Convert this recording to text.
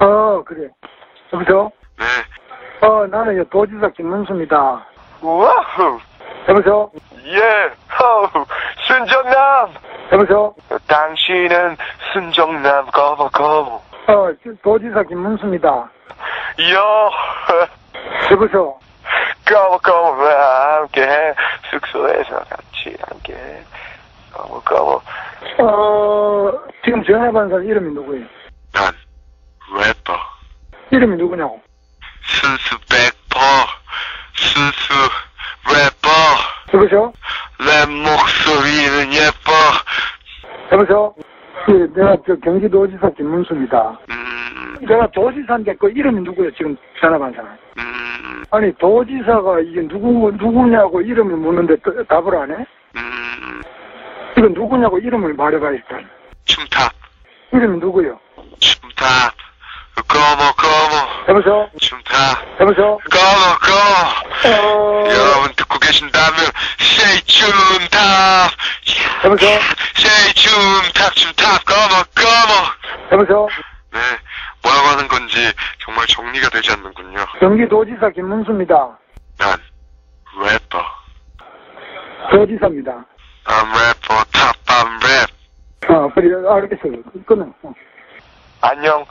어, 그래. 여보세요? 네. 어, 나는 요 도지사 김문수입니다. 와우. 여보세요? 예. 호. 순정남. 여보세요? 당신은 순정남 거버 거버. 어, 도지사 김문수입니다. 요. 여보세요? 거버 거버와 함께 숙소에서 같이 함께 거버 거버. 어, 지금 전화 받은 사람 이름이 누구예요? 이름이 누구냐고? 순수 백퍼. 순수 래퍼. 여보세요? 랩 목소리는 예뻐. 여보세요? 예, 내가 저 경기도지사 김문수입니다. 음, 내가 도지사인데 그 이름이 누구예요? 지금 전화 받은 사람. 음, 아니, 도지사가 이게 누구, 누구냐고 이름을 묻는데 그- 답을 안 해? 음, 이거 누구냐고 이름을 말해봐, 일단. 춤탑, 이름이 누구예요? 춤탑, 여보세요? 춤탑, 여보세요? 거모, 거모. 어, 여러분 듣고 계신다면, say 춤탑, 여보세요? say 춤탑, 춤탑, 거모, 거모. 여보세요? 네, 뭐라고 하는 건지 정말 정리가 되지 않는군요. 경기도지사 김문수입니다. 난 래퍼. 도지사입니다. I'm 래퍼, 탑밤 랩. 어, 그래, 알겠어요. 끊어. 어. 안녕,